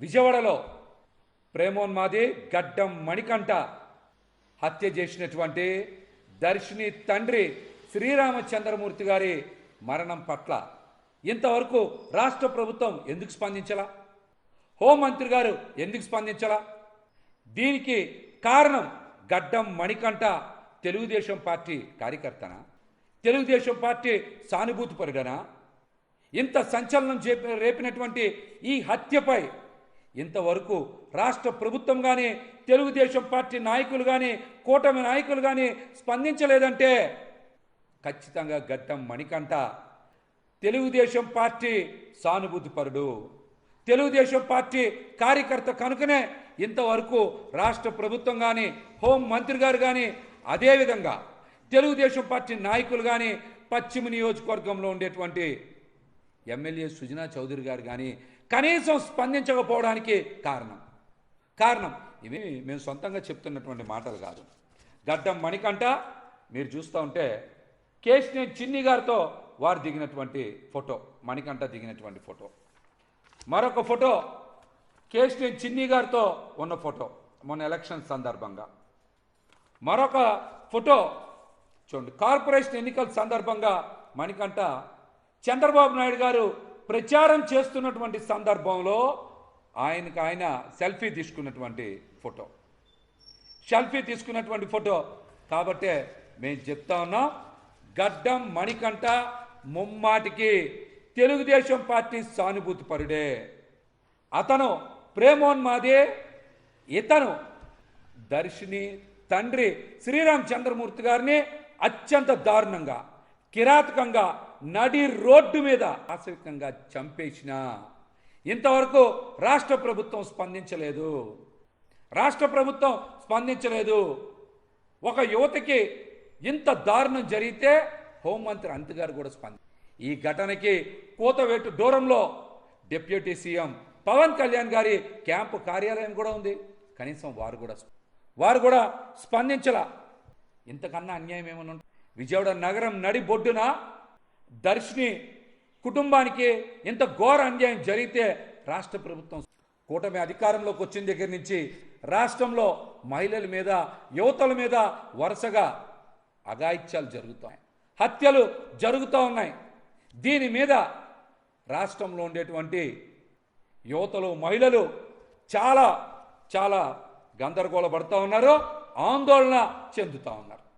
విజయవాడలో ప్రేమోన్మాది గడ్డం మణికంఠ హత్య చేసినటువంటి దర్శిని తండ్రి శ్రీరామచంద్రమూర్తి గారి మరణం పట్ల. ఇంతవరకు రాష్ట్ర ప్రభుత్వం ఎందుకు స్పందించలా? హోంమంత్రి గారు ఎందుకు స్పందించలా? దీనికి కారణం గడ్డం మణికంఠ తెలుగుదేశం పార్టీ కార్యకర్తనా? తెలుగుదేశం పార్టీ సానుభూతిపరుడనా ఇంత సంచలనం చేప రేపినటువంటి ఈ హత్యపై ఇంతవరకు రాష్ట్ర ప్రభుత్వం కానీ తెలుగుదేశం పార్టీ నాయకులు కానీ కూటమి నాయకులు కానీ స్పందించలేదంటే ఖచ్చితంగా గడ్డం మణికంఠ. తెలుగుదేశం పార్టీ సానుభూతిపరుడు. తెలుగుదేశం పార్టీ కార్యకర్త కనుకనే ఇంతవరకు రాష్ట్ర ప్రభుత్వం కానీ హోం మంత్రి గారు కానీ అదేవిధంగా తెలుగుదేశం పార్టీ నాయకులు కానీ పశ్చిమ నియోజకవర్గంలో ఉండేటువంటి ఎమ్మెల్యే సుజనా చౌదరి గారు కానీ కనీసం స్పందించకపోవడానికి కారణం. కారణం ఇవి మేము సొంతంగా చెప్తున్నటువంటి మాటలు కాదు. గడ్డం మణికంఠ మీరు చూస్తూ ఉంటే కేశిని చిన్ని గారితో వారు దిగినటువంటి ఫోటో మణికంఠ దిగినటువంటి ఫోటో. మరొక ఫోటో కేశిని చిన్ని గారితో ఉన్న ఫోటో మొన్న ఎలక్షన్ సందర్భంగా. మరొక ఫోటో చూడండి కార్పొరేషన్ ఎన్నికల సందర్భంగా మణికంఠ చంద్రబాబు నాయుడు గారు ప్రచారం చేస్తున్నటువంటి సందర్భంలో ఆయనకు ఆయన సెల్ఫీ తీసుకున్నటువంటి ఫోటో. సెల్ఫీ తీసుకున్నటువంటి ఫోటో. కాబట్టే మేము చెప్తా ఉన్నాం గడ్డం మణికంఠ ముమ్మాటికి తెలుగుదేశం పార్టీ సానుభూతి పరుడే. అతను ప్రేమోన్మాదే ఇతను దర్శిని తండ్రి శ్రీరామ్ చంద్రమూర్తి గారిని అత్యంత దారుణంగా కిరాతకంగా నడి రోడ్డు మీద ఆశవికంగా చంపేసిన. ఇంతవరకు రాష్ట్ర ప్రభుత్వం స్పందించలేదు. రాష్ట్ర ప్రభుత్వం స్పందించలేదు. ఒక యువతకి ఇంత దారుణం జరిగితే హోంమంత్రి అంతగారు కూడా స్పంది ఈ ఘటనకి కూతవేటు దూరంలో డిప్యూటీ సీఎం పవన్ కళ్యాణ్ గారి క్యాంపు కార్యాలయం కూడా ఉంది. కనీసం వారు కూడా వారు కూడా స్పందించలా. ఇంతకన్నా అన్యాయం ఏమైనా ఉంటుంది విజయవాడ నగరం నడి బొడ్డున దర్శిని కుటుంబానికి ఇంత ఘోర అన్యాయం జరిగితే రాష్ట్ర ప్రభుత్వం కూటమి అధికారంలోకి వచ్చిన దగ్గర నుంచి రాష్ట్రంలో మహిళల మీద యువతల మీద వరుసగా అఘాయిత్యాలు జరుగుతాయి. హత్యలు జరుగుతూ ఉన్నాయి. దీని మీద రాష్ట్రంలో ఉండేటువంటి యువతలు మహిళలు చాలా చాలా గందరగోళ పడుతూ ఉన్నారు ఆందోళన చెందుతూ ఉన్నారు.